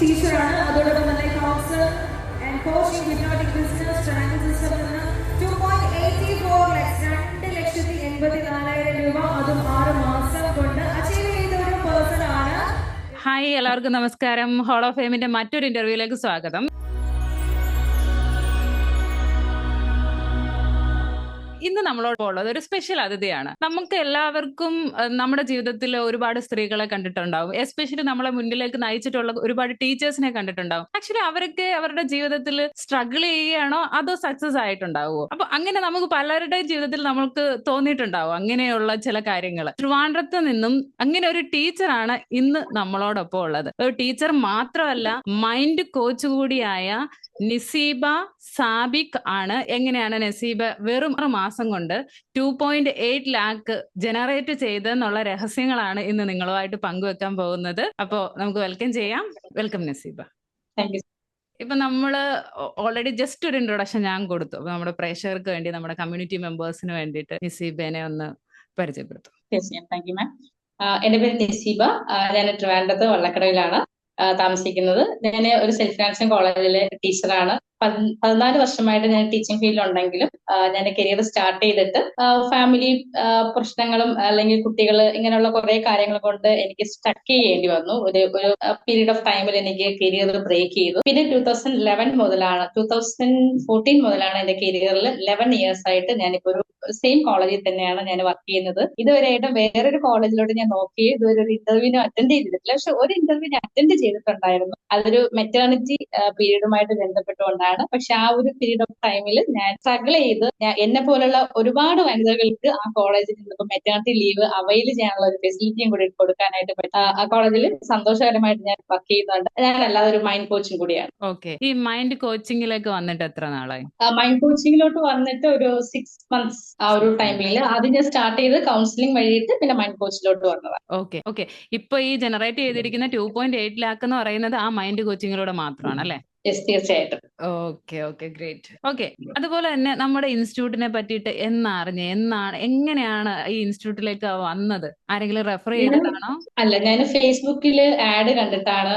ടീച്ചറാണ്. അതോടൊപ്പം തന്നെ council and coaching hypnotic business trance system two point eighty four ലക്ഷം രണ്ട് ലക്ഷത്തി എൺപത്തി നാലായിരം രൂപ അതും ആറ് മാസം കൊണ്ട് അച്ചീവ് ചെയ്ത പേഴ്സൺ ആണ്. ഹായ് എല്ലാവർക്കും നമസ്കാരം. ഹോൾ ഓഫ് ഫെയിമിന്റെ മറ്റൊരു ഇന്റർവ്യൂയിലേക്ക് സ്വാഗതം. നമ്മളോട് ഉള്ളത് ഒരു സ്പെഷ്യൽ അതിഥിയാണ്. നമുക്ക് എല്ലാവർക്കും നമ്മുടെ ജീവിതത്തിൽ ഒരുപാട് സ്ത്രീകളെ കണ്ടിട്ടുണ്ടാവും. എസ്പെഷ്യലി നമ്മളെ മുന്നിലേക്ക് നയിച്ചിട്ടുള്ള ഒരുപാട് ടീച്ചേഴ്സിനെ കണ്ടിട്ടുണ്ടാവും. ആക്ച്വലി അവരൊക്കെ അവരുടെ ജീവിതത്തിൽ സ്ട്രഗിൾ ചെയ്യുകയാണോ അതോ സക്സസ് ആയിട്ടുണ്ടാവുമോ അപ്പൊ അങ്ങനെ നമുക്ക് പലരുടെ ജീവിതത്തിൽ നമുക്ക് തോന്നിയിട്ടുണ്ടാവും അങ്ങനെയുള്ള ചില കാര്യങ്ങൾ ട്രിവാൻഡ്രത്ത് നിന്നും അങ്ങനെ ഒരു ടീച്ചറാണ് ഇന്ന് നമ്മളോടൊപ്പം ഉള്ളത്. ഒരു ടീച്ചർ മാത്രമല്ല മൈൻഡ് കോച്ച് കൂടിയായ നിസീബ സാബിക് ആണ്. എങ്ങനെയാണ് നസീബ വെറും ആറ് മാസം കൊണ്ട് two point eight lakh generate ചെയ്തെന്നുള്ള രഹസ്യങ്ങളാണ് ഇന്ന് നിങ്ങളുമായിട്ട് പങ്കുവെക്കാൻ പോകുന്നത്. അപ്പോ നമുക്ക് വെൽക്കം ചെയ്യാം. വെൽക്കം നസീബ താങ്ക് യു ഇപ്പൊ നമ്മൾ ഓൾറെഡി ജസ്റ്റ് ഒരു ഇൻട്രൊഡക്ഷൻ ഞാൻ കൊടുത്തു. അപ്പൊ നമ്മുടെ പ്രേക്ഷകർക്ക് വേണ്ടി നമ്മുടെ കമ്മ്യൂണിറ്റി മെമ്പേഴ്സിന് വേണ്ടിയിട്ട് നസീബേനെ ഒന്ന് പരിചയപ്പെടുത്തും. താങ്ക് യു മാം എന്റെ പേര് നസീബ ഞാൻ ട്രിവാൻഡ്രത്ത് വള്ളക്കടയിലാണ് താമസിക്കുന്നത്. ഞാൻ ഒരു സെൽഫ് ഫിനാൻസിങ് കോളേജിലെ ടീച്ചറാണ് പതിനാല് വർഷമായിട്ട് ഞാൻ ടീച്ചിങ് ഫീൽഡിൽ ഉണ്ടെങ്കിലും ഞാൻ കരിയർ സ്റ്റാർട്ട് ചെയ്തിട്ട് ഫാമിലി പ്രശ്നങ്ങളും അല്ലെങ്കിൽ കുട്ടികൾ ഇങ്ങനെയുള്ള കുറെ കാര്യങ്ങൾ കൊണ്ട് എനിക്ക് സ്റ്റക്ക് ചെയ്യേണ്ടി വന്നു. ഒരു ഒരു പീരീഡ് ഓഫ് ടൈമിൽ എനിക്ക് കരിയർ ബ്രേക്ക് ചെയ്തു. പിന്നെ ടൂ തൗസൻഡ് ലെവൻ മുതലാണ് ടൂ തൗസൻഡ് ഫോർട്ടീൻ മുതലാണ് എന്റെ കരിയറിൽ ലെവൻ ഇയേഴ്സ് ആയിട്ട് ഞാനിപ്പോ ഒരു സെയിം കോളേജിൽ തന്നെയാണ് ഞാൻ വർക്ക് ചെയ്യുന്നത്. ഇതുവരെയായിട്ട് വേറൊരു കോളേജിലോട്ട് ഞാൻ നോക്കി ഇതുവരെ ഒരു ഇന്റർവ്യൂവിനും അറ്റൻഡ് ചെയ്തിട്ടില്ല. പക്ഷെ ഒരു ഇന്റർവ്യൂ ഞാൻ അറ്റൻഡ് ചെയ്തിട്ടുണ്ടായിരുന്നു. അതൊരു മെറ്റേണിറ്റി പീരീഡുമായിട്ട് ബന്ധപ്പെട്ടുകൊണ്ടാണ് പക്ഷെ ആ ഒരു പീരീഡ് ഓഫ് ടൈമിൽ ഞാൻ സ്ട്രഗിൾ ചെയ്ത് എന്നെ പോലുള്ള ഒരുപാട് വനിതകൾക്ക് ആ കോളേജിൽ നിന്നിപ്പോ മെറ്റേണിറ്റി ലീവ് അവൈൽ ചെയ്യാനുള്ള ഒരു ഫെസിലിറ്റിയും കൂടി കൊടുക്കാനായിട്ട് ആ കോളേജിൽ സന്തോഷകരമായിട്ട് ഞാൻ വർക്ക് ചെയ്യുന്നുണ്ട്. ഞാൻ അല്ലാതെ ഒരു മൈൻഡ് കോച്ചും കൂടിയാണ്. ഓക്കെ ഈ മൈൻഡ് കോച്ചിങ്ങിലേക്ക് വന്നിട്ട് എത്ര നാളായി? മൈൻഡ് കോച്ചിങ്ങിലോട്ട് വന്നിട്ട് ഒരു സിക്സ് മന്ത്സ് ആ ഒരു ടൈമിൽ ആദ്യം ഞാൻ സ്റ്റാർട്ട് ചെയ്ത് കൗൺസിലിംഗ് വഴിയിട്ട് പിന്നെ മൈൻഡ് കോച്ചിലോട്ട് വന്നതാണ് ഓക്കെ ഓക്കെ ഇപ്പൊ ഈ ജനറേറ്റ് ചെയ്തിരിക്കുന്ന ടു പോയിന്റ് എയ്റ്റ് ലാക്ക് എന്ന് പറയുന്നത് ആ മൈൻഡ് കോച്ചിങ്ങിലൂടെ മാത്രമാണ് അല്ലെ? യെസ് തീർച്ചയായിട്ടും. ഓക്കെ ഓക്കെ ഗ്രേറ്റ് ഓക്കെ അതുപോലെ തന്നെ നമ്മുടെ ഇൻസ്റ്റിറ്റ്യൂട്ടിനെ പറ്റിയിട്ട് എന്നറിഞ്ഞ് എന്നാണ് എങ്ങനെയാണ് ഈ ഇൻസ്റ്റിറ്റ്യൂട്ടിലേക്ക് വന്നത്? ആരെങ്കിലും റെഫർ ചെയ്തിട്ടാണോ അല്ല ഞാൻ ഫേസ്ബുക്കിൽ ആഡ് കണ്ടിട്ടാണ്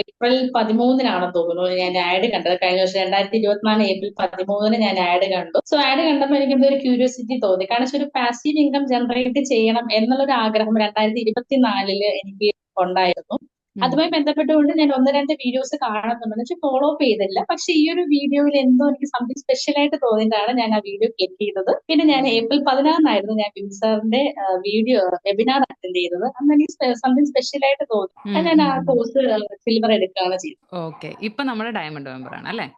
ഏപ്രിൽ പതിമൂന്നിനാണെന്ന് തോന്നുന്നു ഞാൻ ആഡ് കണ്ടത്. കഴിഞ്ഞ വർഷം രണ്ടായിരത്തി ഇരുപത്തിനാല് ഏപ്രിൽ പതിമൂന്നിന് ഞാൻ ആഡ് കണ്ടു. സോ ആഡ് കണ്ടപ്പോൾ എനിക്ക് ഒരു ക്യൂരിയോസിറ്റി തോന്നി. കാരണം ഒരു പാസീവ് ഇൻകം ജനറേറ്റ് ചെയ്യണം എന്നുള്ളൊരു ആഗ്രഹം രണ്ടായിരത്തി ഇരുപത്തിനാലിൽ എനിക്ക് ഉണ്ടായിരുന്നു. അതുമായി ബന്ധപ്പെട്ടുകൊണ്ട് ഞാൻ ഒന്ന് രണ്ട് വീഡിയോസ് കാണുന്നുണ്ട്. വെച്ചാൽ ഫോളോ അപ്പ് ചെയ്തില്ല. പക്ഷെ ഈ ഒരു വീഡിയോയിൽ എന്തോ എനിക്ക് സംതിങ് സ്പെഷ്യൽ ആയിട്ട് തോന്നിയിട്ടാണ് ഞാൻ ആ വീഡിയോ ക്ലിക്ക് ചെയ്തത്. പിന്നെ ഞാൻ ഏപ്രിൽ പതിനാറിനായിരുന്നു ഞാൻ ബിൻ സാറിന്റെ വീഡിയോ വെബിനാർ അറ്റൻഡ് ചെയ്തത്. അന്ന് എനിക്ക് സംതിങ് സ്പെഷ്യൽ ആയിട്ട് തോന്നി. ഞാൻ ആ കോഴ്സ് സിൽവർ എടുക്കുകയാണ് ചെയ്തത്. ഓക്കെ ഇപ്പൊ നമ്മുടെ ഡയമണ്ട് മെമ്പർ ആണ് അല്ലെ?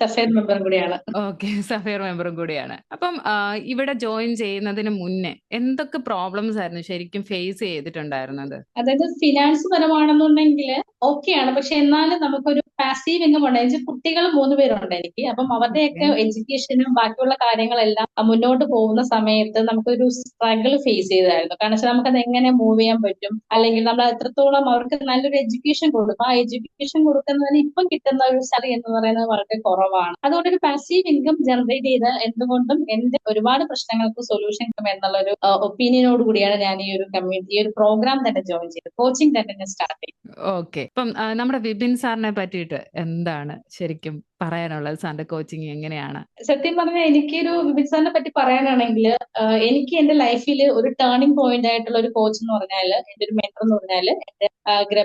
സഫേർ മെമ്പറും കൂടിയാണ്. ഓക്കെ സഫയർ മെമ്പറും കൂടിയാണ്. അപ്പം ഇവിടെ ജോയിൻ ചെയ്യുന്നതിന് മുന്നേ എന്തൊക്കെ പ്രോബ്ലംസ് ആയിരുന്നു ശരിക്കും ഫേസ് ചെയ്തിട്ടുണ്ടായിരുന്നത്? അതായത് ഫിനാൻസ് പരമാണെന്നുണ്ടെങ്കിൽ ഓക്കെയാണ്. പക്ഷെ എന്നാലും നമുക്കൊരു പാസീവ് ഇൻകം ഉണ്ട്. കുട്ടികൾ മൂന്ന് പേരുണ്ട് എനിക്ക്. അപ്പം അവരുടെയൊക്കെ എഡ്യൂക്കേഷനും ബാക്കിയുള്ള കാര്യങ്ങളെല്ലാം മുന്നോട്ട് പോകുന്ന സമയത്ത് നമുക്കൊരു സ്ട്രഗിൾ ഫേസ് ചെയ്തായിരുന്നു. കാരണം വെച്ചാൽ നമുക്കത് എങ്ങനെ മൂവ് ചെയ്യാൻ പറ്റും? അല്ലെങ്കിൽ നമ്മൾ എത്രത്തോളം അവർക്ക് നല്ലൊരു എഡ്യൂക്കേഷൻ കൊടുക്കും. ആ എഡ്യൂക്കേഷൻ കൊടുക്കുന്നതിന് ഇപ്പം കിട്ടുന്ന ഒരു സാലറി എന്ന് പറയുന്നത് വളരെ കുറവാണ്. അതുകൊണ്ട് ഒരു പാസീവ് ഇൻകം ജനറേറ്റ് ചെയ്ത് എന്തുകൊണ്ടും എന്റെ ഒരുപാട് പ്രശ്നങ്ങൾക്ക് സൊല്യൂഷൻ എന്നുള്ള ഒരു ഒപ്പീനിയനോട് കൂടിയാണ് ഞാൻ ഈ ഒരു കമ്മ്യൂണിറ്റി ഈ ഒരു പ്രോഗ്രാം തന്നെ ജോയിൻ ചെയ്തത്. കോച്ചിങ് തന്നെ സ്റ്റാർട്ട് ചെയ്തു ഓക്കെ ഇപ്പം നമ്മുടെ വിപിൻ സാറിനെ പറ്റിയിട്ട് എന്താണ് ശരിക്കും പറയാനുള്ളത് സാറിന്റെ കോച്ചിങ് എങ്ങനെയാണ്? സത്യം പറഞ്ഞാൽ എനിക്കൊരു വിപിൻ സാറിനെ പറ്റി പറയാനാണെങ്കിൽ എനിക്ക് എന്റെ ലൈഫിൽ ഒരു ടേണിംഗ് പോയിന്റ് ആയിട്ടുള്ള ഒരു കോച്ച് എന്ന് പറഞ്ഞാൽ എന്റെ ഒരു മെന്റർ എന്ന് പറഞ്ഞാൽ എന്റെ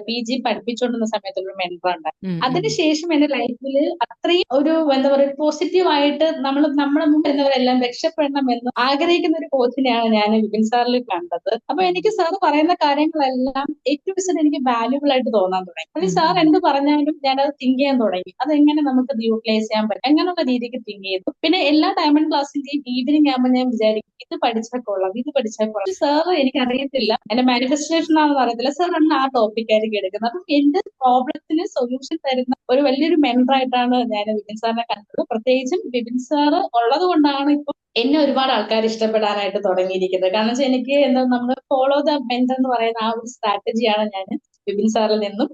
പി ജി പഠിപ്പിച്ചുകൊണ്ടിരുന്ന സമയത്തുള്ള ഒരു മെന്റർ ഉണ്ടായി ഉം. അതിനുശേഷം എന്റെ ലൈഫിൽ അത്രയും ഒരു എന്താ പറയുക പോസിറ്റീവ് ആയിട്ട് നമ്മൾ നമ്മുടെ മുമ്പ് എന്നവരെല്ലാം രക്ഷപ്പെടണം എന്ന് ആഗ്രഹിക്കുന്ന ഒരു കോച്ചിനെയാണ് ഞാൻ വിപിൻ സാറിൽ കണ്ടത്. അപ്പൊ എനിക്ക് സാർ പറയുന്ന കാര്യങ്ങളെല്ലാം ഏറ്റവും എനിക്ക് വാല്യൂബിൾ ആയിട്ട് തോന്നാൻ തുടങ്ങി. അല്ലെങ്കിൽ സാർ എന്ത് പറഞ്ഞാലും ഞാനത് തിങ്ക് ചെയ്യാൻ തുടങ്ങി. അതെങ്ങനെ നമുക്ക് യൂട്ടിലൈസ് ചെയ്യാൻ പറ്റും. അങ്ങനെയുള്ള രീതിക്ക് തിങ്ക് ചെയ്തു. പിന്നെ എല്ലാ ഡയമണ്ട് ക്ലാസ്സിന്റെയും ഈവനിങ് ആകുമ്പോൾ ഞാൻ വിചാരിക്കും ഇത് പഠിച്ചാൽ കൊള്ളാം ഇത് പഠിച്ചാൽ കൊള്ളാം. സാർ എനിക്ക് അറിയത്തില്ല എന്റെ മാനിഫെസ്റ്റേഷൻ ആണെന്ന് അറിയത്തില്ല. സാർ ആണ് ആ ടോപ്പിക് ആയിരിക്കും എടുക്കുന്നത്. അപ്പം എന്റെ പ്രോബ്ലത്തിന് സൊല്യൂഷൻ തരുന്ന ഒരു വലിയൊരു മെമ്പറായിട്ടാണ് ഞാൻ വിപിൻ സാറിനെ കണ്ടത്. പ്രത്യേകിച്ചും വിപിൻ സാർ ഉള്ളത് കൊണ്ടാണ് ഇപ്പൊ എന്നെ ഒരുപാട് ആൾക്കാർ ഇഷ്ടപ്പെടാനായിട്ട് തുടങ്ങിയിരിക്കുന്നത്. കാരണം വെച്ചാൽ എനിക്ക് എന്താ നമ്മൾ ഫോളോ ദ ബെൻഡ് എന്ന് പറയുന്ന ആ ഒരു സ്ട്രാറ്റജിയാണ് ഞാൻ വിപിൻ സാറിൽ നിന്നും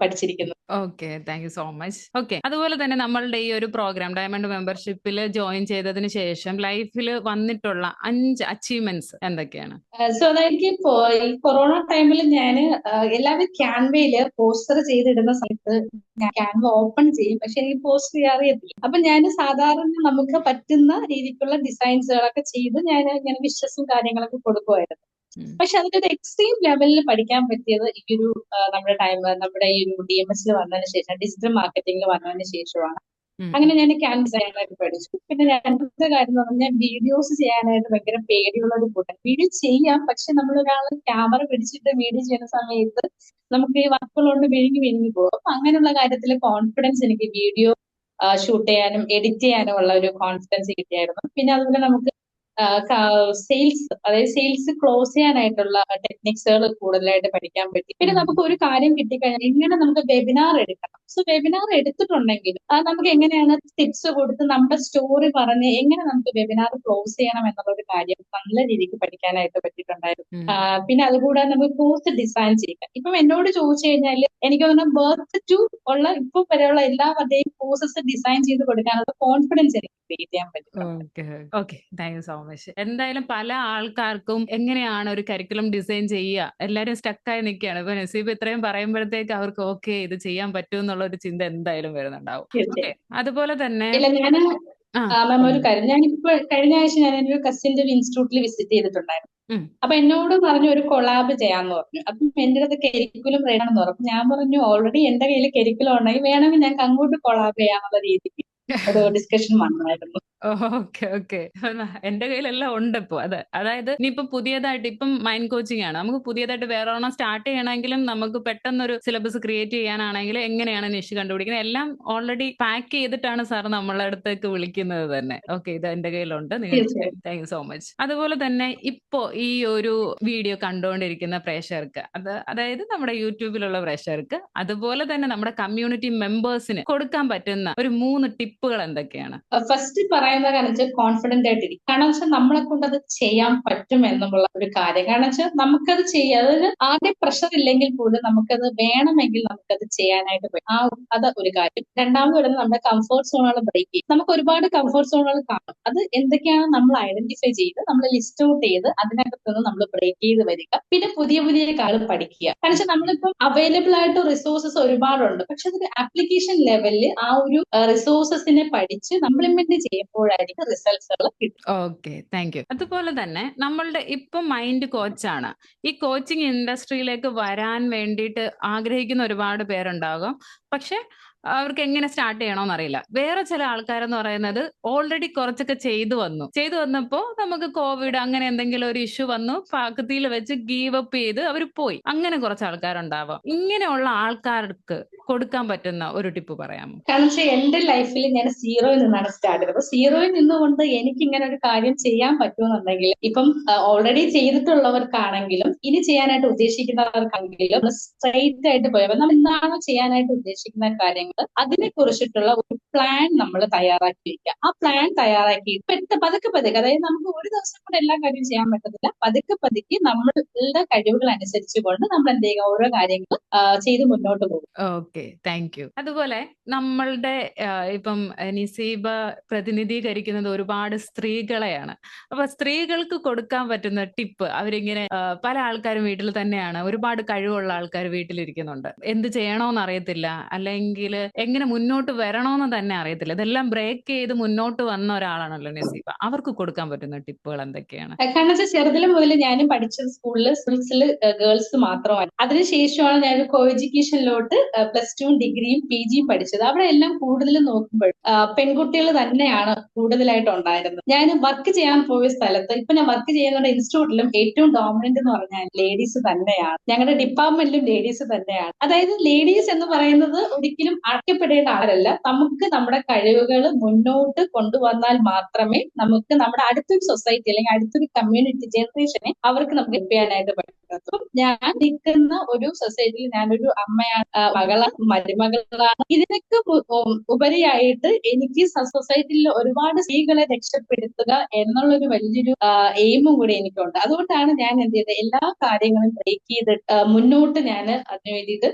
പഠിച്ചിരിക്കുന്നത്. Okay thank you so much. Okay അതുപോലെ തന്നെ നമ്മളുടെ ഈ ഒരു പ്രോഗ്രാം ഡയമണ്ട് മെമ്പർഷിപ്പിൽ ജോയിൻ ചെയ്തതിന് ശേഷം ലൈഫിൽ വന്നിട്ടുള്ള അഞ്ച് അച്ചീവ്മെന്റ്സ് എന്തൊക്കെയാണ്? സോ അതായത് ഇപ്പോ ഈ കൊറോണ ടൈമിൽ ഞാൻ എല്ലാവരും ക്യാൻവയിൽ പോസ്റ്റർ ചെയ്തിടുന്ന സമയത്ത് ഞാൻ ക്യാൻവ ഓപ്പൺ ചെയ്യും. പക്ഷെ എനിക്ക് പോസ്റ്റർ ചെയ്യാൻ അറിയത്തില്ല. അപ്പൊ ഞാൻ സാധാരണ നമുക്ക് പറ്റുന്ന രീതിക്കുള്ള ഡിസൈൻസുകളൊക്കെ ചെയ്ത് ഞാൻ ഇങ്ങനെ വിശ്വസും കാര്യങ്ങളൊക്കെ കൊടുക്കുമായിരുന്നു. പക്ഷെ അതിന്റെ ഒരു എക്സ്ട്രീം ലെവലിൽ പഠിക്കാൻ പറ്റിയത് ഈ ഒരു നമ്മുടെ ടൈം നമ്മുടെ ഈ ഒരു ഡി എം എസിൽ വന്നതിന് ശേഷം ഡിജിറ്റൽ മാർക്കറ്റിംഗിൽ വന്നതിന് ശേഷമാണ്. അങ്ങനെ ഞാൻ ക്യാൻസർ ചെയ്യാനായിട്ട് പഠിച്ചു. പിന്നെ രണ്ടാമത്തെ കാര്യം എന്ന് പറഞ്ഞാൽ വീഡിയോസ് ചെയ്യാനായിട്ട് ഭയങ്കര പേടിയുള്ള ഒരു കൂട്ടം. വീഡിയോ ചെയ്യാം പക്ഷെ നമ്മൾ ഒരാൾ ക്യാമറ പിടിച്ചിട്ട് വീഡിയോ ചെയ്യുന്ന സമയത്ത് നമുക്ക് ഈ വർക്കുകളുണ്ട് വിഴുങ്ങി വിഴുങ്ങി പോകും. അപ്പൊ അങ്ങനെയുള്ള കാര്യത്തിൽ കോൺഫിഡൻസ് എനിക്ക് വീഡിയോ ഷൂട്ട് ചെയ്യാനും എഡിറ്റ് ചെയ്യാനും ഉള്ള ഒരു കോൺഫിഡൻസ് കിട്ടിയായിരുന്നു. പിന്നെ അതുപോലെ നമുക്ക് സെയിൽസ് അതായത് സെയിൽസ് ക്ലോസ് ചെയ്യാനായിട്ടുള്ള ടെക്നിക്സുകൾ കൂടുതലായിട്ട് പഠിക്കാൻ പറ്റി. പിന്നെ നമുക്ക് ഒരു കാര്യം കിട്ടിക്കഴിഞ്ഞാൽ എങ്ങനെ നമുക്ക് വെബിനാർ എടുക്കണം. സോ വെബിനാർ എടുത്തിട്ടുണ്ടെങ്കിൽ അത് നമുക്ക് എങ്ങനെയാണ് ടിപ്സ് കൊടുത്ത് നമ്മുടെ സ്റ്റോറി പറഞ്ഞ് എങ്ങനെ നമുക്ക് വെബിനാർ ക്ലോസ് ചെയ്യണം എന്നുള്ള ഒരു കാര്യം നല്ല രീതിക്ക് പഠിക്കാനായിട്ട് പറ്റിയിട്ടുണ്ടായിരുന്നു. പിന്നെ അതുകൂടാതെ നമുക്ക് കോഴ്സ് ഡിസൈൻ ചെയ്യുക ഇപ്പം എന്നോട് ചോദിച്ചു കഴിഞ്ഞാൽ എനിക്ക് തോന്നുന്നു ബർത്ത് ടു ഉള്ള ഇപ്പൊ വരെയുള്ള എല്ലാ അതേ കോഴ്സസ് ഡിസൈൻ ചെയ്ത് കൊടുക്കാനുള്ള കോൺഫിഡൻസ് എനിക്ക് ക്രിയേറ്റ് ചെയ്യാൻ പറ്റും okay okay. Thank you so much എന്തായാലും പല ആൾക്കാർക്കും എങ്ങനെയാണ് ഒരു കരിക്കുലം ഡിസൈൻ ചെയ്യുക? എല്ലാവരും സ്റ്റക്കായി നിൽക്കുകയാണ്. ഇപ്പൊ നസീബ് ഇത്രയും പറയുമ്പോഴത്തേക്ക് അവർക്ക് ഓക്കെ ഇത് ചെയ്യാൻ പറ്റും എന്നുള്ള ഒരു ചിന്ത എന്തായാലും വരുന്നുണ്ടാവും. അതുപോലെ തന്നെ മാം ഒരു. കാര്യം. ഞാൻ ഇപ്പൊ കഴിഞ്ഞ ആഴ്ച ഞാൻ എന്റെ ഒരു കസിന്റെ ഒരു ഇൻസ്റ്റിറ്റ്യൂട്ടിൽ വിസിറ്റ് ചെയ്തിട്ടുണ്ടായിരുന്നു. അപ്പൊ എന്നോട് പറഞ്ഞു ഒരു കൊളാബ് ചെയ്യാന്ന് പറഞ്ഞു. അപ്പം എന്റെ അടുത്ത് കരിക്കുലം വേണമെന്ന് പറഞ്ഞു. ഞാൻ പറഞ്ഞു ഓൾറെഡി എന്റെ കയ്യിൽ കരിക്കുലം ഉണ്ടെങ്കിൽ വേണമെങ്കിൽ ഞങ്ങൾക്ക് അങ്ങോട്ട് കൊളാബ് ചെയ്യാന്നുള്ള രീതിക്ക്. ഒരു ഡിസ്കഷൻ വന്നായിരുന്നു. Okay okay. എന്റെ കയ്യിലെല്ലാം ഉണ്ട് ഇപ്പൊ അതെ അതായത് ഇനിയിപ്പോ പുതിയതായിട്ട് ഇപ്പം മൈൻഡ് കോച്ചിങ് ആണ്. നമുക്ക് പുതിയതായിട്ട് വേറെ ഒരെണ്ണം സ്റ്റാർട്ട് ചെയ്യണമെങ്കിലും നമുക്ക് പെട്ടെന്നൊരു സിലബസ് ക്രിയേറ്റ് ചെയ്യാനാണെങ്കിൽ എങ്ങനെയാണ് നിഷ് കണ്ടുപിടിക്കുന്നത്? എല്ലാം ഓൾറെഡി പാക്ക് ചെയ്തിട്ടാണ് സാർ നമ്മളെ അടുത്തേക്ക് വിളിക്കുന്നത് തന്നെ. ഓക്കെ ഇത് എന്റെ കയ്യിലുണ്ട്. താങ്ക് യു സോ മച്ച് അതുപോലെ തന്നെ ഇപ്പോ ഈ ഒരു വീഡിയോ കണ്ടുകൊണ്ടിരിക്കുന്ന പ്രേക്ഷകർക്ക് അത് അതായത് നമ്മുടെ യൂട്യൂബിലുള്ള പ്രേക്ഷകർക്ക് അതുപോലെ തന്നെ നമ്മുടെ കമ്മ്യൂണിറ്റി മെമ്പേഴ്സിന് കൊടുക്കാൻ പറ്റുന്ന ഒരു മൂന്ന് ടിപ്പുകൾ എന്തൊക്കെയാണ്? ഫസ്റ്റ് പറയുന്ന കാരണം വെച്ചാൽ കോൺഫിഡന്റ് ആയിട്ടിരിക്കും കാരണം വെച്ചാൽ നമ്മളെ കൊണ്ട് അത് ചെയ്യാൻ പറ്റും എന്നുള്ള ഒരു കാര്യം. കാരണം വെച്ചാൽ നമുക്കത് ചെയ്യാം അതായത് ആദ്യം പ്രഷർ ഇല്ലെങ്കിൽ പോലും നമുക്കത് വേണമെങ്കിൽ നമുക്കത് ചെയ്യാനായിട്ട് പറ്റും. ആ അത് ഒരു കാര്യം. രണ്ടാമത് വരുന്നത് നമ്മുടെ കംഫർട്ട് സോണുകൾ ബ്രേക്ക് ചെയ്യും നമുക്ക് ഒരുപാട് കംഫർട്ട് സോണുകൾ കാണും. അത് എന്തൊക്കെയാണ് നമ്മൾ ഐഡന്റിഫൈ ചെയ്ത് നമ്മൾ ലിസ്റ്റ് ഔട്ട് ചെയ്ത് അതിനകത്ത് നിന്ന് നമ്മൾ ബ്രേക്ക് ചെയ്ത് വരിക. പിന്നെ പുതിയ പുതിയ കാര്യങ്ങൾ പഠിക്കുക. കാരണം വെച്ചാൽ നമ്മളിപ്പം അവൈലബിൾ ആയിട്ട് റിസോഴ്സസ് ഒരുപാടുണ്ട്. പക്ഷെ അതിന്റെ ആപ്ലിക്കേഷൻ ലെവലിൽ ആ ഒരു റിസോഴ്സസിനെ പഠിച്ച് നമ്മൾ ഇംപ്ലിമെന്റ് ചെയ്യുമ്പോഴായിരിക്കും റിസൾട്ട്സുകൾ കിട്ടും ഓക്കെ താങ്ക് യു അതുപോലെ തന്നെ നമ്മളുടെ ഇപ്പം മൈൻഡ് കോച്ചാണ് ഈ കോച്ചിങ് ഇൻഡസ്ട്രിയിലേക്ക് വരാൻ വേണ്ടിയിട്ട് ആഗ്രഹിക്കുന്ന ഒരുപാട് പേരുണ്ടാകും. പക്ഷെ അവർക്ക് എങ്ങനെ സ്റ്റാർട്ട് ചെയ്യണമെന്ന് അറിയില്ല. വേറെ ചില ആൾക്കാരെന്ന് പറയുന്നത് ഓൾറെഡി കുറച്ചൊക്കെ ചെയ്തു വന്നു. ചെയ്തു വന്നപ്പോ നമുക്ക് കോവിഡ് അങ്ങനെ എന്തെങ്കിലും ഒരു ഇഷ്യൂ വന്നു. പാകത്തിൽ വെച്ച് ഗീവ് അപ്പ് ചെയ്ത് അവർ പോയി. അങ്ങനെ കുറച്ച് ആൾക്കാരുണ്ടാവാം. ഇങ്ങനെയുള്ള ആൾക്കാർക്ക് കൊടുക്കാൻ പറ്റുന്ന ഒരു ടിപ്പ് പറയാമോ? കാരണം എന്റെ ലൈഫിൽ ഞാൻ സീറോയിൽ നിന്നാണ് സ്റ്റാർട്ട് ചെയ്തത്. അപ്പൊ സീറോയിൽ നിന്നുകൊണ്ട് എനിക്ക് ഇങ്ങനെ ഒരു കാര്യം ചെയ്യാൻ പറ്റുമെന്നുണ്ടെങ്കിൽ ഇപ്പം ഓൾറെഡി ചെയ്തിട്ടുള്ളവർക്കാണെങ്കിലും ഇനി ചെയ്യാനായിട്ട് ഉദ്ദേശിക്കുന്നവർക്കാണെങ്കിലും സ്ട്രൈറ്റ് ആയിട്ട് പോയപ്പോൾ നമ്മൾ എന്താണോ ചെയ്യാനായിട്ട് ഉദ്ദേശിക്കുന്ന കാര്യങ്ങൾ അതിനെ കുറിച്ചിട്ടുള്ള ഒരു പ്ലാൻ നമ്മൾ തയ്യാറാക്കി വെക്കുക ആ പ്ലാൻ തയ്യാറാക്കി പെട്ടെന്ന് പതുക്കെ പതുക്കെ അതായത് നമുക്ക് ഒരു ദിവസം കൊണ്ട് എല്ലാ കാര്യവും ചെയ്യാൻ പറ്റത്തില്ല. പതുക്കെ പതുക്കെ നമ്മളുടെ കഴിവുകൾ അനുസരിച്ച് കൊണ്ട് നമ്മൾ എന്ത് ചെയ്യുക? ഓരോ കാര്യങ്ങൾ ചെയ്ത് മുന്നോട്ട് പോകും. ഓക്കെ താങ്ക് യു അതുപോലെ നമ്മളുടെ ഇപ്പം നിസീബ പ്രതിനിധീകരിക്കുന്നത് ഒരുപാട് സ്ത്രീകളെയാണ്. അപ്പൊ സ്ത്രീകൾക്ക് കൊടുക്കാൻ പറ്റുന്ന ടിപ്പ് അവരിങ്ങനെ പല ആൾക്കാരും വീട്ടിൽ തന്നെയാണ് ഒരുപാട് കഴിവുള്ള ആൾക്കാർ വീട്ടിലിരിക്കുന്നുണ്ട്. എന്ത് ചെയ്യണോന്ന് അറിയത്തില്ല. അല്ലെങ്കിൽ എങ്ങനെ മുന്നോട്ട് വരണോന്ന് തന്നെ അറിയത്തില്ല. ഇതെല്ലാം ബ്രേക്ക് ചെയ്ത് മുന്നോട്ട് വന്ന ഒരാളാണല്ലോ നസീബ. അവർക്ക് കൊടുക്കാൻ പറ്റുന്ന ടിപ്പുകൾ എന്തൊക്കെയാണ്? കാരണം വെച്ചാൽ ചെറുതിലെ മുതൽ ഞാനും പഠിച്ചത് സ്കൂളിൽ സ്കൂൾസിൽ ഗേൾസ് മാത്രമാണ് അതിനുശേഷമാണ് ഞാൻ കോ എഡ്യൂക്കേഷനിലോട്ട് പ്ലസ് ടു ഡിഗ്രിയും പി ജിയും പഠിച്ചത്. അവിടെ എല്ലാം കൂടുതലും നോക്കുമ്പോൾ പെൺകുട്ടികൾ തന്നെയാണ് കൂടുതലായിട്ട് ഉണ്ടായിരുന്നത്. ഞാൻ വർക്ക് ചെയ്യാൻ പോയ സ്ഥലത്ത് ഇപ്പൊ ഞാൻ വർക്ക് ചെയ്യുന്ന ഇൻസ്റ്റിറ്റ്യൂട്ടിലും ഏറ്റവും ഡോമിനന്റ് എന്ന് പറഞ്ഞാൽ ലേഡീസ് തന്നെയാണ്. ഞങ്ങളുടെ ഡിപ്പാർട്ട്മെന്റിലും ലേഡീസ് തന്നെയാണ്. അതായത് ലേഡീസ് എന്ന് പറയുന്നത് ഒരിക്കലും അടയ്ക്കപ്പെടേണ്ട ആളല്ല. നമുക്ക് നമ്മുടെ കഴിവുകൾ മുന്നോട്ട് കൊണ്ടുവന്നാൽ മാത്രമേ നമുക്ക് നമ്മുടെ അടുത്തൊരു സൊസൈറ്റി അല്ലെങ്കിൽ അടുത്തൊരു കമ്മ്യൂണിറ്റി ജനറേഷനെ അവർക്ക് നമുക്ക് ഹെൽപ്പ് ചെയ്യാനായിട്ട് പറ്റും. അപ്പം ഞാൻ നിൽക്കുന്ന ഒരു സൊസൈറ്റിയിൽ ഞാനൊരു അമ്മയാണ് മകള മകളാണ് മരുമകളാണ്. ഇതിനൊക്കെ ഉപരിയായിട്ട് എനിക്ക് സൊസൈറ്റിയിൽ ഒരുപാട് സ്ത്രീകളെ രക്ഷപ്പെടുത്തുക എന്നുള്ളൊരു വലിയൊരു എയിമും കൂടി എനിക്കുണ്ട്. അതുകൊണ്ടാണ് ഞാൻ എന്ത് ചെയ്തത് എല്ലാ കാര്യങ്ങളും ബ്രേക്ക് ചെയ്തിട്ട് മുന്നോട്ട് ഞാൻ അതിനു വേണ്ടിയിട്ട്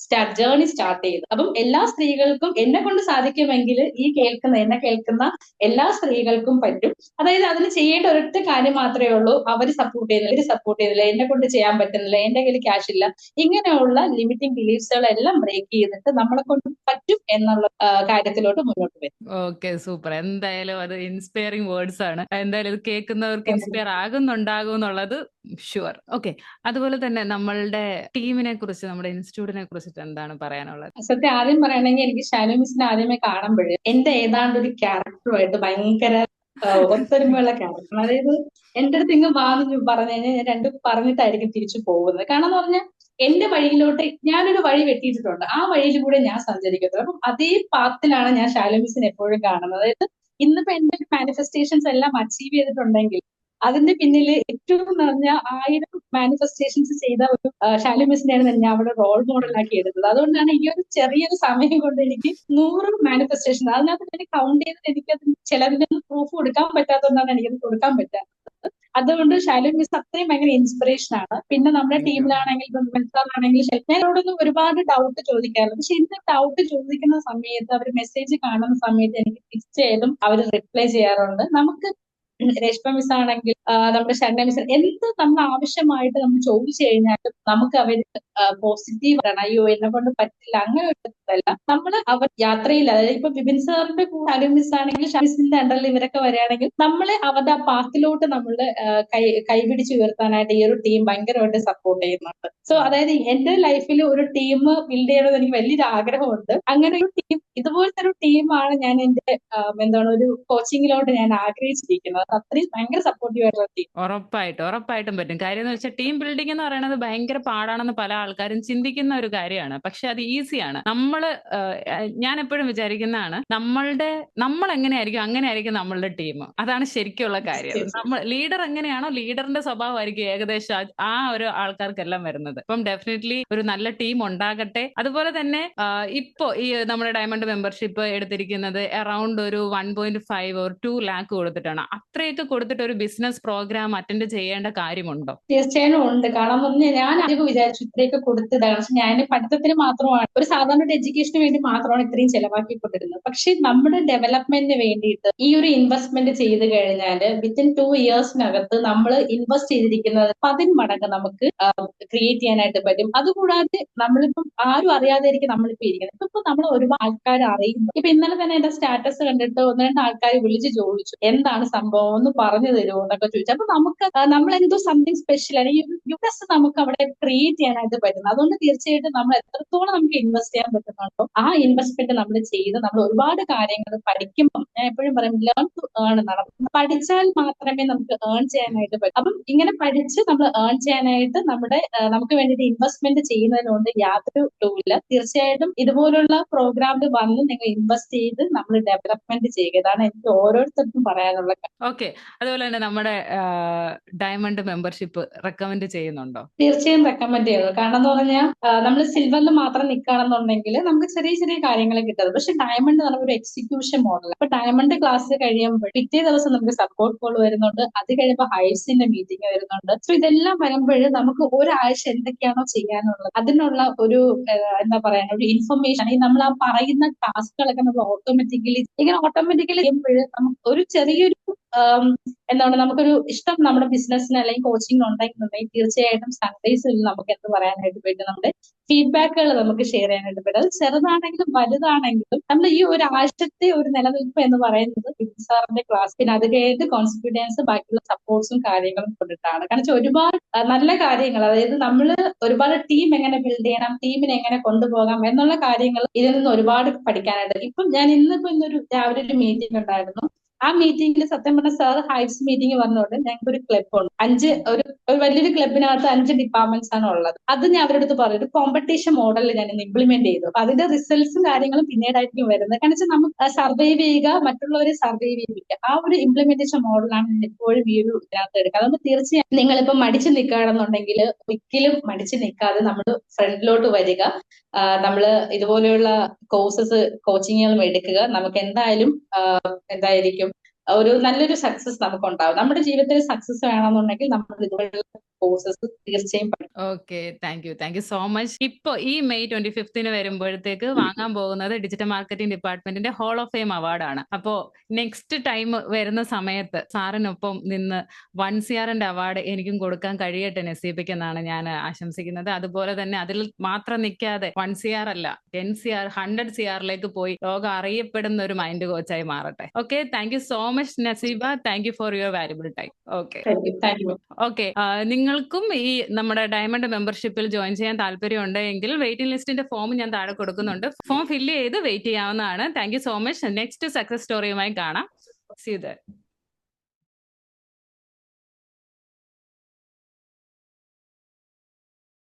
സ്റ്റാർട്ട് ജേർണി സ്റ്റാർട്ട് ചെയ്തു. അപ്പം എല്ലാ സ്ത്രീകൾക്കും എന്നെ കൊണ്ട് സാധിക്കുമെങ്കിൽ ഈ കേൾക്കുന്ന എന്നെ കേൾക്കുന്ന എല്ലാ സ്ത്രീകൾക്കും പറ്റും. അതായത് അതിന് ചെയ്യേണ്ട ഒരൊറ്റ കാര്യം മാത്രമേ ഉള്ളൂ. അവർ സപ്പോർട്ട് ചെയ്യുന്നില്ല ഇവർ സപ്പോർട്ട് ചെയ്യുന്നില്ല. എന്നെ കൊണ്ട് ചെയ്യാൻ പറ്റുന്നില്ല എന്റെ കയ്യിൽ ക്യാഷ് ഇല്ല. ഇങ്ങനെയുള്ള ലിമിറ്റിംഗ് ബിലീഫ്സുകളെല്ലാം ബ്രേക്ക് ചെയ്തിട്ട് നമ്മളെ കൊണ്ട് പറ്റും എന്നുള്ള കാര്യത്തിലോട്ട് മുന്നോട്ട് വരും. ഓക്കെ സൂപ്പർ എന്തായാലും അത് ഇൻസ്പയറിംഗ് വേർഡ്സ് ആണ്. എന്തായാലും ഇത് കേൾക്കുന്നവർക്ക് ഇൻസ്പയർ ആകുന്നുണ്ടാകും എന്നുള്ളത് ഷുവർ ഓക്കെ അതുപോലെ തന്നെ നമ്മളുടെ ടീമിനെ കുറിച്ച് നമ്മുടെ ഇൻസ്റ്റിറ്റ്യൂട്ടിനെ കുറിച്ചിട്ട് എന്താണ് പറയാനുള്ളത്? സത്യം ആദ്യം പറയണെങ്കിൽ എനിക്ക് ഷാനു മിസ്സിനെ ആദ്യമേ കാണുമ്പോഴേ എന്റെ ഏതാണ്ട് ഒരു ക്യാരക്ടറുമായിട്ട് ഭയങ്കര ഒത്തൊരുമയുള്ള ക്യാരക്ടർ അതായത് എന്റെ അടുത്ത് ഇങ്ങ് വാങ്ങി പറഞ്ഞു കഴിഞ്ഞാൽ ഞാൻ രണ്ടും പറഞ്ഞിട്ടായിരിക്കും തിരിച്ചു പോകുന്നത്. കാരണം എന്ന് പറഞ്ഞാൽ എന്റെ വഴിയിലോട്ട് ഞാനൊരു വഴി വെട്ടിയിട്ടുണ്ട് ആ വഴിയിലൂടെ ഞാൻ സഞ്ചരിക്കുന്നത് അപ്പം അതേ പാത്തിലാണ് ഞാൻ ഷാലോമിസിനെ എപ്പോഴും കാണുന്നത്. അതായത് ഇന്നിപ്പോ എന്റെ മാനിഫെസ്റ്റേഷൻസ് എല്ലാം അച്ചീവ് ചെയ്തിട്ടുണ്ടെങ്കിൽ അതിന്റെ പിന്നിൽ ഏറ്റവും നിറഞ്ഞ ആയിരം മാനിഫെസ്റ്റേഷൻസ് ചെയ്ത ഒരു ഷാലു മിസ്സിനെയാണ് ഞാൻ അവിടെ റോൾ മോഡലാക്കി എടുത്തത്. അതുകൊണ്ടാണ് ഈ ഒരു ചെറിയൊരു സമയം കൊണ്ട് എനിക്ക് നൂറ് മാനിഫെസ്റ്റേഷൻ അതിനകത്ത് എനിക്ക് കൗണ്ട് ചെയ്തിട്ട് അതിന് ചിലതിനൊന്നും പ്രൂഫ് കൊടുക്കാൻ പറ്റാത്തതുകൊണ്ടാണ് എനിക്കത് കൊടുക്കാൻ പറ്റാത്തത്. അതുകൊണ്ട് ഷാലു മിസ് അത്രയും ഭയങ്കര ഇൻസ്പിറേഷൻ ആണ്. പിന്നെ നമ്മുടെ ടീമിലാണെങ്കിൽ ഇപ്പം ഞാനോടൊന്നും ഒരുപാട് ഡൗട്ട് ചോദിക്കാറുണ്ട് പക്ഷെ എന്റെ ഡൗട്ട് ചോദിക്കുന്ന സമയത്ത് അവർ മെസ്സേജ് കാണുന്ന സമയത്ത് എനിക്ക് തീർച്ചയായിട്ടും അവർ റിപ്ലൈ ചെയ്യാറുണ്ട്. നമുക്ക് രേഷ്മ മിസ് ആണെങ്കിൽ നമ്മുടെ ശരണ മിസ് എന്ത് നമ്മൾ ആവശ്യമായിട്ട് നമ്മൾ ചോദിച്ചു കഴിഞ്ഞാലും നമുക്ക് അവർ പോസിറ്റീവ് ആണ്. അയ്യോ എന്നെ കൊണ്ട് പറ്റില്ല. അങ്ങനെ ഒരു ഇതല്ല നമ്മൾ അവർ യാത്രയിൽ അതായത് ഇപ്പൊ ബിബിൻ സാറിന്റെ കൂടെ അലു മിസ് ആണെങ്കിൽ ഷമിസിന്റെ അണ്ടറിൽ ഇവരൊക്കെ വരികയാണെങ്കിൽ നമ്മളെ അവരുടെ ആ പാത്തിലോട്ട് നമ്മൾ കൈ കൈപിടിച്ച് ഉയർത്താനായിട്ട് ഈ ഒരു ടീം ഭയങ്കരമായിട്ട് സപ്പോർട്ട് ചെയ്യുന്നുണ്ട്. സോ അതായത് എന്റെ ലൈഫിൽ ഒരു ടീം ബിൽഡ് ചെയ്യണമെന്ന് എനിക്ക് വലിയൊരു ആഗ്രഹമുണ്ട്. അങ്ങനെ ഒരു ടീം ഇതുപോലത്തെ ഒരു ടീമാണ് ഞാൻ എന്റെ എന്താണ് ഒരു കോച്ചിങ്ങിലോട്ട് ഞാൻ ആഗ്രഹിച്ചിരിക്കുന്നത്. അത് അത്രയും ഭയങ്കര സപ്പോർട്ടീവ് ആയിട്ടുള്ള ടീം ഉറപ്പായിട്ടും ഉറപ്പായിട്ടും പറ്റും. കാര്യം എന്ന് വെച്ചാൽ ടീം ബിൽഡിംഗ് എന്ന് പറയുന്നത് ഭയങ്കര പാടാണെന്ന് പല ആൾക്കാരും ചിന്തിക്കുന്ന ഒരു കാര്യമാണ്. പക്ഷെ അത് ഈസിയാണ് നമ്മൾ ആഹ്, ഞാൻ എപ്പോഴും വിചാരിക്കുന്നതാണ് നമ്മളുടെ നമ്മൾ എങ്ങനെയായിരിക്കും അങ്ങനെയായിരിക്കും നമ്മളുടെ ടീം. അതാണ് ശരിക്കുള്ള കാര്യം. നമ്മൾ ലീഡർ എങ്ങനെയാണോ ലീഡറിന്റെ സ്വഭാവമായിരിക്കും ഏകദേശം ആ- ഒരു ആൾക്കാർക്കെല്ലാം വരുന്നത്. അപ്പം ഡെഫിനറ്റ്ലി ഒരു നല്ല ടീം ഉണ്ടാകട്ടെ. അതുപോലെ തന്നെ ഇപ്പോ ഈ നമ്മുടെ ഡയമണ്ട് മെമ്പർഷിപ്പ് എടുത്തിരിക്കുന്നത് അറൌണ്ട് ഒരു one point five or two lakh കൊടുത്തിട്ടാണ്. അത്രയൊക്കെ കൊടുത്തിട്ട് ഒരു ബിസിനസ് പ്രോഗ്രാം അറ്റൻഡ് ചെയ്യേണ്ട കാര്യമുണ്ടോ? തീർച്ചയായും ഉണ്ട്. കാരണം ഞാൻ വിചാരിച്ചു ഇത്രയൊക്കെ കൊടുത്തതാണ് പക്ഷെ ഞാൻ പഠിത്തത്തിന് മാത്രമാണ്. ഒരു സാധാരണ എഡ്യൂക്കേഷന് വേണ്ടി മാത്രമാണ് ഇത്രയും ചെലവാക്കിക്കൊണ്ടിരുന്നത്. പക്ഷെ നമ്മുടെ ഡെവലപ്മെന്റിന് വേണ്ടിയിട്ട് ഈ ഒരു ഇൻവെസ്റ്റ്മെന്റ് ചെയ്ത് കഴിഞ്ഞാൽ വിത്തിൻ ടു ഇയേഴ്സിനകത്ത് നമ്മൾ ഇൻവെസ്റ്റ് ചെയ്തിരിക്കുന്നത് പതിന്മടങ്ങ് നമുക്ക് ക്രിയേറ്റ് ചെയ്യാനായിട്ട് പറ്റും. അതുകൂടാതെ നമ്മളിപ്പം ആരും അറിയാതെ ആയിരിക്കും നമ്മളിപ്പോ ഇരിക്കുന്നത്. ഇപ്പൊ നമ്മൾ ഒരുപാട് ആൾക്കാർ അറിയുന്നു. ഇപ്പൊ ഇന്നലെ തന്നെ എന്റെ സ്റ്റാറ്റസ് കണ്ടിട്ട് ഒന്ന് രണ്ട് ആൾക്കാർ വിളിച്ച് ചോദിച്ചു എന്താണ് സംഭവം? ഒന്ന് പറഞ്ഞു തരുമോ? എന്നൊക്കെ ചോദിച്ചു. അപ്പൊ നമുക്ക് നമ്മൾ എന്തോ സംതിങ് സ്പെഷ്യൽ അല്ലെങ്കിൽ യു യുഎസ് നമുക്ക് അവിടെ ക്രിയേറ്റ് ചെയ്യാനായിട്ട് പറ്റുന്നത്. അതുകൊണ്ട് തീർച്ചയായിട്ടും നമ്മൾ എത്രത്തോളം നമുക്ക് ഇൻവെസ്റ്റ് ചെയ്യാൻ പറ്റുന്നുണ്ടോ ആ ഇൻവെസ്റ്റ്മെന്റ് നമ്മൾ ചെയ്ത് നമ്മൾ ഒരുപാട് കാര്യങ്ങൾ പഠിക്കുമ്പോൾ ഞാൻ എപ്പോഴും പറയും ലേൺ ടു ഏൺ എന്നാണ്. പഠിച്ചാൽ മാത്രമേ നമുക്ക് ഏൺ ചെയ്യാനായിട്ട് പറ്റൂ. അപ്പം ഇങ്ങനെ പഠിച്ച് നമ്മൾ ഏൺ ചെയ്യാനായിട്ട് നമ്മുടെ നമുക്ക് വേണ്ടിയിട്ട് ഇൻവെസ്റ്റ്മെന്റ് ചെയ്യുന്നതിനോട് യാതൊരു ടൂല്ല തീർച്ചയായിട്ടും ഇതുപോലുള്ള പ്രോഗ്രാമിൽ വന്ന് നിങ്ങൾ ഇൻവെസ്റ്റ് ചെയ്ത് നമ്മൾ ഡെവലപ്മെന്റ് ചെയ്യുക. ഇതാണ് എനിക്ക് ഓരോരുത്തർക്കും പറയാനുള്ള. ഓക്കെ അതുപോലെ തന്നെ നമ്മുടെ ഡയമണ്ട് മെമ്പർഷിപ്പ് റെക്കമെൻഡ് ചെയ്യുന്നുണ്ടോ? തീർച്ചയായും റെക്കമെൻഡ് ചെയ്യുന്നു. കാരണം എന്ന് പറഞ്ഞാൽ നമ്മൾ സിൽവറിൽ മാത്രം നിൽക്കുകയാണെന്നുണ്ടെങ്കിൽ നമുക്ക് ചെറിയ ചെറിയ കാര്യങ്ങൾ കിട്ടുന്നത് പക്ഷെ ഡയമണ്ട് എന്ന് ഒരു എക്സിക്യൂഷൻ മോഡൽ അപ്പൊ ഡയമണ്ട് ക്ലാസ് കഴിയുമ്പോൾ പിറ്റേ ദിവസം നമുക്ക് സപ്പോർട്ട് കോൾ വരുന്നുണ്ട്. അത് കഴിയുമ്പോൾ ഹൈസിന്റെ മീറ്റിംഗ് വരുന്നുണ്ട്. സോ ഇതെല്ലാം വരുമ്പോൾ നമുക്ക് ഒരാഴ്ച എന്തൊക്കെയാണോ ചെയ്യാനുള്ളത് അതിനുള്ള ഒരു എന്താ പറയാ ഒരു ഇൻഫർമേഷൻ ഈ നമ്മൾ ആ പറയുന്ന ടാസ്കുകളൊക്കെ നമ്മൾ ഓട്ടോമാറ്റിക്കലി ഇങ്ങനെ ഓട്ടോമാറ്റിക്കലി ചെയ്യുമ്പോൾ നമുക്ക് ഒരു ചെറിയൊരു എന്താണ് നമുക്കൊരു ഇഷ്ടം നമ്മുടെ ബിസിനസ്സിന് അല്ലെങ്കിൽ കോച്ചിങ് ഉണ്ടെങ്കിൽ തീർച്ചയായിട്ടും സൺഡേസിൽ നമുക്ക് എന്ത് പറയാനായിട്ട് പറ്റും? നമ്മുടെ ഫീഡ്ബാക്കുകൾ നമുക്ക് ഷെയർ ചെയ്യാനായിട്ട് പറ്റും. അത് ചെറുതാണെങ്കിലും വലുതാണെങ്കിലും നമ്മൾ ഈ ഒരു ആഴ്ചത്തെ ഒരു നിലനിൽപ്പ് എന്ന് പറയുന്നത് സാറിന്റെ ക്ലാസ് പിന്നെ അത് കഴിഞ്ഞ് ബാക്കിയുള്ള സപ്പോർട്ട്സും കാര്യങ്ങളും കൊണ്ടിട്ടാണ്. കാരണം ഒരുപാട് നല്ല കാര്യങ്ങൾ അതായത് നമ്മൾ ഒരുപാട് ടീം എങ്ങനെ ബിൽഡ് ചെയ്യണം ടീമിനെ എങ്ങനെ കൊണ്ടുപോകാം എന്നുള്ള കാര്യങ്ങൾ ഇതിൽ നിന്ന് ഒരുപാട് പഠിക്കാനായിട്ട്. ഇപ്പം ഞാൻ ഇന്നിപ്പോ ഇന്നൊരു രാവിലെ ഒരു മീറ്റിംഗ് ഉണ്ടായിരുന്നു. ആ മീറ്റിംഗിൽ സത്യം പറഞ്ഞ സാർ ഹൈറ്റ്സ് മീറ്റിംഗ് വന്നതുകൊണ്ട് ഞങ്ങൾക്ക് ഒരു ക്ലബ് ഉണ്ട്. അഞ്ച് ഒരു ഒരു വലിയൊരു ക്ലബിനകത്ത് അഞ്ച് ഡിപ്പാർട്ട്മെന്റ്സ് ആണ് ഉള്ളത്. അത് ഞാൻ അവരുടെ അടുത്ത് പറഞ്ഞു. ഒരു കോമ്പറ്റീഷൻ മോഡലിൽ ഞാൻ ഇംപ്ലിമെന്റ് ചെയ്തു. അപ്പൊ അതിന്റെ റിസൾട്ട്സും കാര്യങ്ങളും പിന്നീടായിരിക്കും വരുന്നത്. കാരണം വെച്ചാൽ നമുക്ക് സർവൈവ് ചെയ്യുക മറ്റുള്ളവരെ സർവൈവ് ചെയ്യുക. ആ ഒരു ഇംപ്ലിമെന്റേഷൻ മോഡലാണ് എപ്പോഴും ഈ ഒരു ഇതിനകത്ത് എടുക്കുക. അതുകൊണ്ട് തീർച്ചയായും നിങ്ങളിപ്പോ മടിച്ചു നിൽക്കുകയാണെന്നുണ്ടെങ്കിൽ ഒരിക്കലും മടിച്ചു നിൽക്കാതെ നമ്മൾ ഫ്രണ്ടിലോട്ട് വരിക. നമ്മൾ ഇതുപോലെയുള്ള കോഴ്സസ് കോച്ചിങ്ങുകളും എടുക്കുക. നമുക്ക് എന്തായാലും എന്തായിരിക്കും ഒരു നല്ലൊരു സക്സസ് നമുക്ക് ഉണ്ടാവും നമ്മുടെ ജീവിതത്തിൽ സക്സസ് വേണമെന്നുണ്ടെങ്കിൽ നമ്മൾ ഇതുപോലുള്ള കോഴ്സസ് തീർച്ചയായും okay thank you thank you so much ഇപ്പൊ ഈ മെയ് ട്വന്റി ഫിഫ്തിന് വരുമ്പോഴത്തേക്ക് വാങ്ങാൻ പോകുന്നത് ഡിജിറ്റൽ മാർക്കറ്റിംഗ് ഡിപ്പാർട്ട്മെന്റിന്റെ ഹോൾ ഓഫ് ഫെയിം അവാർഡാണ് അപ്പോ നെക്സ്റ്റ് ടൈം വരുന്ന സമയത്ത് സാറിനൊപ്പം നിന്ന് വൺ സി ആറിന്റെ അവാർഡ് എനിക്കും കൊടുക്കാൻ കഴിയട്ടെ നസീബയ്ക്ക് എന്നാണ് ഞാൻ ആശംസിക്കുന്നത്. അതുപോലെ തന്നെ അതിൽ മാത്രം നിൽക്കാതെ വൺ സി ആർ അല്ല ten C R hundred C ആറിലേക്ക് പോയി ലോകം അറിയപ്പെടുന്ന ഒരു മൈൻഡ് കോച്ചായി മാറട്ടെ. Okay thank you so much Naseeba. Thank you for your valuable time okay okay okay നിങ്ങൾക്കും ഈ നമ്മുടെ ഡയമണ്ട് മെമ്പർഷിപ്പിൽ ജോയിൻ ചെയ്യാൻ താല്പര്യം എങ്കിൽ വെയിറ്റിംഗ് ലിസ്റ്റിന്റെ ഫോം ഞാൻ താഴെ കൊടുക്കുന്നുണ്ട്. ഫോം ഫില്ല് ചെയ്ത് വെയിറ്റ് ചെയ്യാവുന്നതാണ്. Thank so much next success സ്റ്റോറിയുമായി കാണാം. സീ